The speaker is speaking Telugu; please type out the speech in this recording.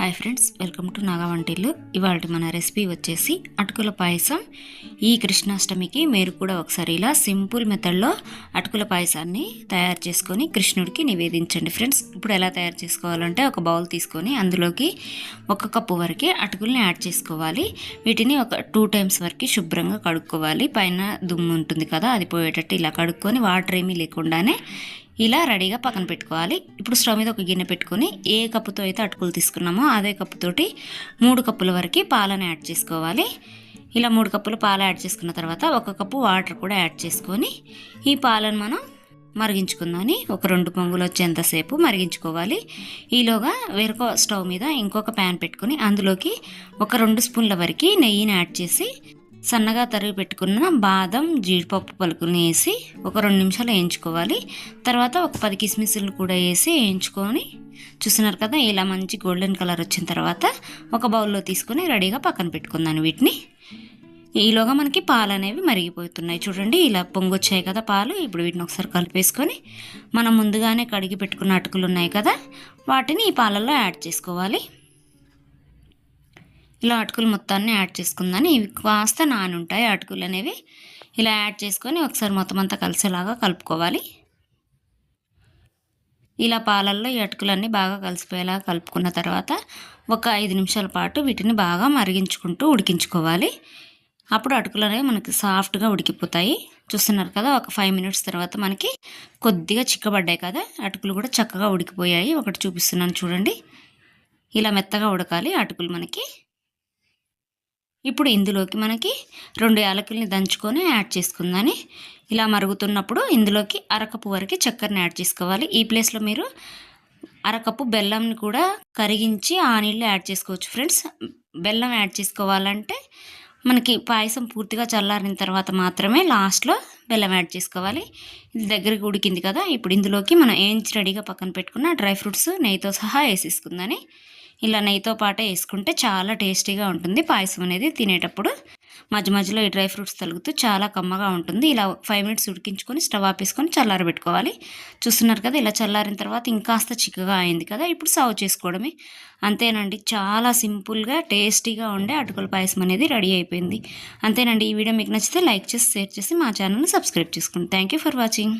Hi friends welcome to Naga Vantillu ఇవాళ మన రెసిపీ వచ్చేసి అటుకుల పాయసం. ఈ కృష్ణాష్టమికి మీరు కూడా ఒకసారి ఇలా సింపుల్ మెథడ్లో అటుకుల పాయసాన్ని తయారు చేసుకొని కృష్ణుడికి నివేదించండి ఫ్రెండ్స్ ఇప్పుడు ఎలా తయారు చేసుకోవాలంటే ఒక బౌల్ తీసుకొని అందులోకి ఒక కప్పు వరకు అటుకుల్ని యాడ్ చేసుకోవాలి. వీటిని ఒక టూ టైమ్స్ వరకు శుభ్రంగా కడుక్కోవాలి. పైన దుమ్ము ఉంటుంది కదా అది పోయేటట్టు ఇలా కడుక్కొని వాటర్ ఏమీ లేకుండానే ఇలా రెడీగా పక్కన పెట్టుకోవాలి. ఇప్పుడు స్టవ్ మీద ఒక గిన్నె పెట్టుకొని ఏ కప్పుతో అయితే అటుకులు తీసుకున్నామో అదే కప్పుతోటి మూడు కప్పుల వరకు పాలను యాడ్ చేసుకోవాలి. ఇలా మూడు కప్పులు పాలు యాడ్ చేసుకున్న తర్వాత ఒక కప్పు వాటర్ కూడా యాడ్ చేసుకొని ఈ పాలను మనం మరిగించుకుందామని ఒక రెండు పొంగులు వచ్చేంతసేపు మరిగించుకోవాలి. ఈలోగా వేరొక స్టవ్ మీద ఇంకొక ప్యాన్ పెట్టుకొని అందులోకి ఒక రెండు స్పూన్ల వరకు నెయ్యిని యాడ్ చేసి సన్నగా తరిగి పెట్టుకున్న బాదం జీడిపప్పు పలుకుని వేసి ఒక రెండు నిమిషాలు వేయించుకోవాలి. తర్వాత ఒక పది కిస్మిస్లు కూడా వేసి వేయించుకొని చూస్తున్నారు కదా ఇలా మంచి గోల్డెన్ కలర్ వచ్చిన తర్వాత ఒక బౌల్లో తీసుకొని రెడీగా పక్కన పెట్టుకుందాను వీటిని. ఈలోగా మనకి పాలు అనేవి మరిగిపోతున్నాయి. చూడండి ఇలా పొంగొచ్చాయి కదా పాలు. ఇప్పుడు వీటిని ఒకసారి కలిపేసుకొని మనం ముందుగానే కడిగి పెట్టుకున్న అటుకులు ఉన్నాయి కదా వాటిని ఈ పాలల్లో యాడ్ చేసుకోవాలి. ఇలా అటుకులు మొత్తాన్ని యాడ్ చేసుకుందని ఇవి కాస్త నానుంటాయి. అటుకులు అనేవి ఇలా యాడ్ చేసుకొని ఒకసారి మొత్తం అంతా కలిసేలాగా కలుపుకోవాలి. ఇలా పాలల్లో ఈ అటుకులన్నీ బాగా కలిసిపోయేలా కలుపుకున్న తర్వాత ఒక ఐదు నిమిషాల పాటు వీటిని బాగా మరిగించుకుంటూ ఉడికించుకోవాలి. అప్పుడు అటుకులు అనేవి మనకి సాఫ్ట్గా ఉడికిపోతాయి. చూస్తున్నారు కదా ఒక ఫైవ్ మినిట్స్ తర్వాత మనకి కొద్దిగా చిక్కబడ్డాయి కదా అటుకులు కూడా చక్కగా ఉడికిపోయాయి. ఒకటి చూపిస్తున్నాను చూడండి. ఇలా మెత్తగా ఉడకాలి అటుకులు మనకి. ఇప్పుడు ఇందులోకి మనకి రెండు యాలకుల్ని దంచుకొని యాడ్ చేసుకుందని. ఇలా మరుగుతున్నప్పుడు ఇందులోకి అరకప్పు వరకు చక్కెరని యాడ్ చేసుకోవాలి. ఈ ప్లేస్లో మీరు అరకప్పు బెల్లంని కూడా కరిగించి ఆ నీళ్ళు యాడ్ చేసుకోవచ్చు ఫ్రెండ్స్. బెల్లం యాడ్ చేసుకోవాలంటే మనకి పాయసం పూర్తిగా చల్లారిన తర్వాత మాత్రమే లాస్ట్లో బెల్లం యాడ్ చేసుకోవాలి. ఇది దగ్గరికి ఉడికింది కదా ఇప్పుడు ఇందులోకి మనం ఏంచి రెడీగా పక్కన పెట్టుకున్న డ్రై ఫ్రూట్స్ నెయ్యితో సహా వేసేసుకుందని. ఇలా నెయ్యితో పాటే వేసుకుంటే చాలా టేస్టీగా ఉంటుంది. పాయసం అనేది తినేటప్పుడు మధ్య మధ్యలో ఈ డ్రై ఫ్రూట్స్ తలుగుతూ చాలా కమ్మగా ఉంటుంది. ఇలా ఫైవ్ మినిట్స్ ఉడికించుకొని స్టవ్ ఆపేసుకొని చల్లారబెట్టుకోవాలి చూస్తున్నారు కదా ఇలా చల్లారిన తర్వాత ఇంకాస్త చిక్కగా అయింది కదా ఇప్పుడు సర్వ్ చేసుకోవడమే. అంతేనండి చాలా సింపుల్గా టేస్టీగా ఉండే అటుకుల పాయసం అనేది రెడీ అయిపోయింది. అంతేనండి ఈ వీడియో మీకు నచ్చితే లైక్ చేసి షేర్ చేసి మా ఛానల్ని సబ్స్క్రైబ్ చేసుకోండి థ్యాంక్ ఫర్ వాచింగ్.